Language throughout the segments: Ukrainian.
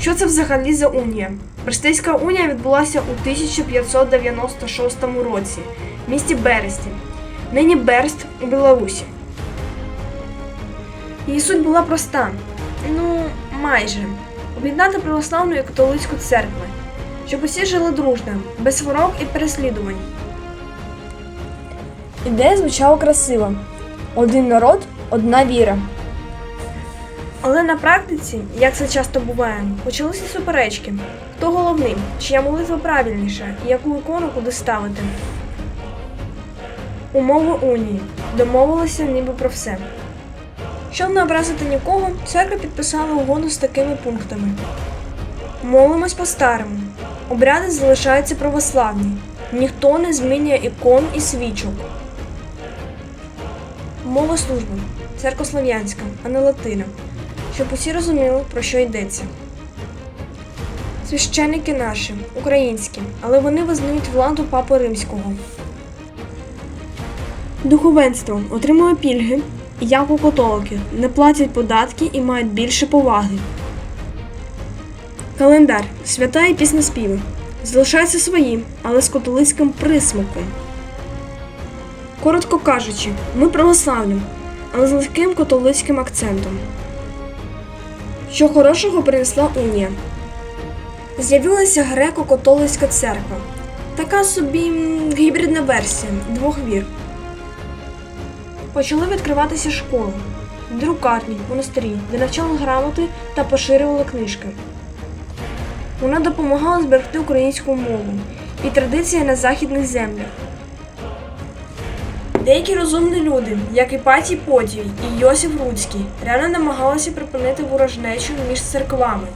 Що це взагалі за унія? Брестейська унія відбулася у 1596 році в місті Бересті, нині Берст у Білорусі. Її суть була проста. Ну, майже. Об'єднати православну і католицьку церкви, щоб усі жили дружно, без хвороб і переслідувань. Ідея звучала красиво. Один народ, одна віра. Але на практиці, як це часто буває, почалися суперечки. Хто головний, чия молитва правильніша і яку ікону куди ставити. Умови унії домовилися ніби про все. Щоб не образити нікого, церква підписала угоду з такими пунктами: молимось по-старому, обряди залишаються православні, ніхто не змінює ікон і свічок. Мова служби церкослов'янська, а не латина, щоб усі розуміли, про що йдеться. Священники наші, українські, але вони визнають владу Папи Римського. Духовенство отримує пільги, як у католиків, не платять податки і мають більше поваги. Календар, свята і піснеспіви залишаються свої, але з католицьким присмаком. Коротко кажучи, ми православні, але з легким католицьким акцентом. Що хорошого принесла унія? З'явилася греко-католицька церква. Така собі гібридна версія двох вір. Почали відкриватися школи, друкарні, монастирі, де навчали грамоти та поширювали книжки. Вона допомагала зберегти українську мову і традиції на західних землях. Деякі розумні люди, як Іпатій Потій і Йосиф Руцький, реально намагалися припинити ворожнечу між церквами.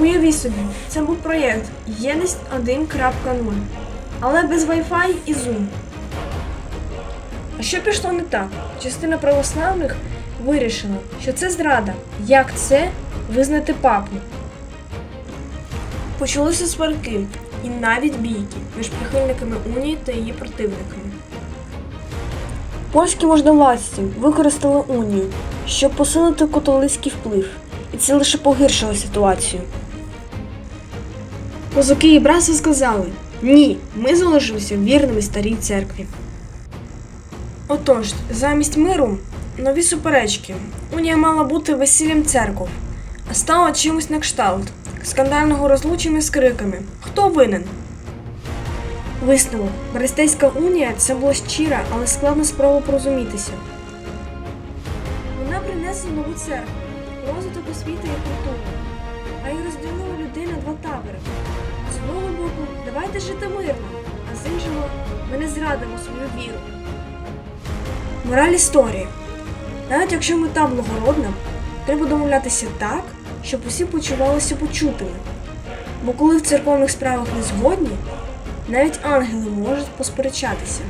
Уявіть собі, це був проєкт Єдність 1.0, але без Wi-Fi і Zoom. А що пішло не так? Частина православних вирішила, що це зрада. Як це визнати папу? Почалися сварки і навіть бійки між прихильниками унії та її противниками. Польські можновладці використали унію, щоб посилити католицький вплив, і це лише погіршило ситуацію. Козаки і братство сказали: ні, ми залишимося вірними старій церкві. Отож, замість миру нові суперечки. Унія мала бути весіллям церков, а стала чимось на кшталт скандального розлучення з криками Хто винен? Висновок. Берестейська унія це була щира, але складна спроба порозумітися. Вона принесла нову церкву, розвиток освіти і культури, а й розділила людей на два табори. З одного боку, давайте жити мирно, а з іншого ми не зрадимо свою віру. Мораль історії. Навіть якщо мета благородна, треба домовлятися так, щоб усі почувалися почутими. Бо коли в церковних справах не згодні, навіть ангели можуть посперечатися.